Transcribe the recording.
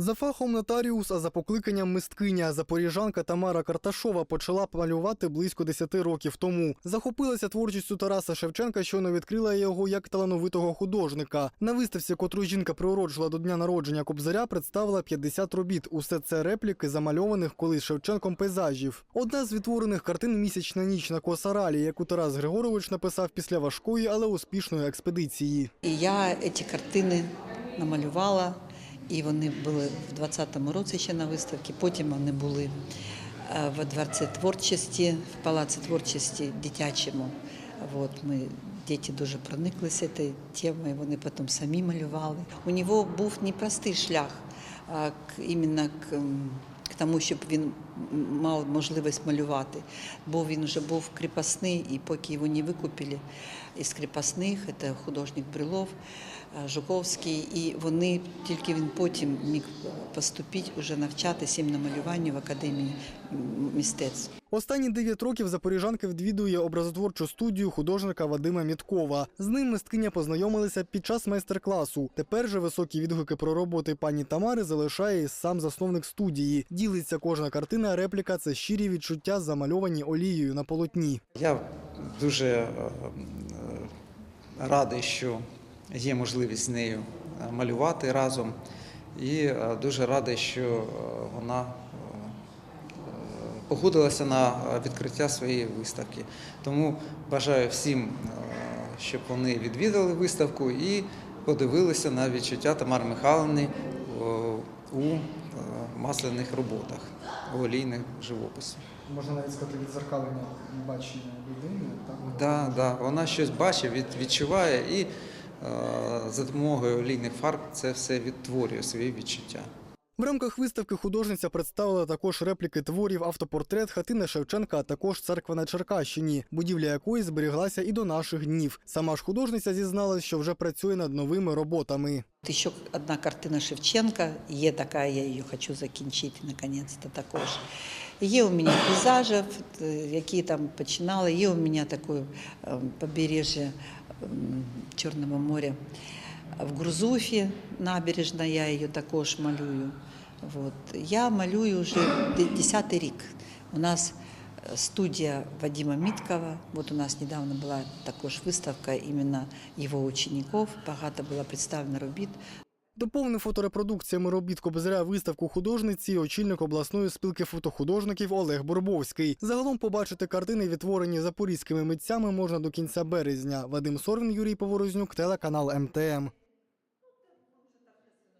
За фахом нотаріус, а за покликанням мисткиня запоріжанка Тамара Карташова почала малювати близько 10 років тому. Захопилася творчістю Тараса Шевченка, що не відкрила його як талановитого художника. На виставці, котру жінка приурочила до дня народження Кобзаря, представила 50 робіт. Усе це репліки замальованих колись Шевченком пейзажів. Одна з відтворених картин Місячна ніч на Косаралі, яку Тарас Григорович написав після важкої, але успішної експедиції. Я ці картини намалювала, і вони були в 20-му році ще на виставці. Потім вони були е, в Дворці творчості, в Палаці творчості дитячому. От ми діти дуже прониклися цією темою, вони потім самі малювали. У нього був непростий шлях а, іменно к тому, щоб він мав можливість малювати. Бо він вже був кріпосний, і поки його не викупили із кріпосних, це художник Брилов, е, Жуковський, і вони тільки він потім міг поступити, уже навчатися їм на малюванню в академії мистецтв. Останні 9 років запоріжанка відвідує образотворчу студію художника Вадима Міткова. З ним мисткиня познайомилися під час майстер-класу. Тепер же високі відгуки про роботи пані Тамари залишає і сам засновник студії. Ділиться кожна картина, репліка це щирі відчуття, замальовані олією на полотні. Я дуже е, радий, що є можливість з нею е, малювати разом, і е, дуже радий, що е, вона е, погодилася на е, відкриття своєї виставки. Тому бажаю всім, е, щоб вони відвідали виставку і подивилися на відчуття Тамари Михайловни е, у е, масляних роботах, в олійних живописах. Можна навіть сказати відзеркалення бачення людини. Да, да, вона щось бачить, від, відчуває і е, за допомогою олійних фарб це все відтворює свої відчуття. В рамках виставки художниця представила також репліки творів автопортрет хатина Шевченка, а також церква на Черкащині, будівля якої зберіглася і до наших днів. Сама ж художниця зізналась, що вже працює над новими роботами. Ще одна картина Шевченка, є така, я її хочу закінчити наконець-то також. Є у мене пейзажі, е, які там починали, є у мене таке е, побережжя Чорного моря в Грузуфі, набережна, я її також малюю. От. Я малюю вже 10 рік. У нас е, студія Вадима Міткова. Вот у нас недавно була також виставка іменно його учеників. Багато було представлено робіт. Доповнив фоторепродукціями робіт Кобзаря виставку художниці очільник обласної спілки фотохудожників Олег Бурбовський. Загалом побачити картини, відтворені запорізькими митцями, можна до кінця березня. Вадим Сорвін, Юрій Поворознюк, телеканал МТМ.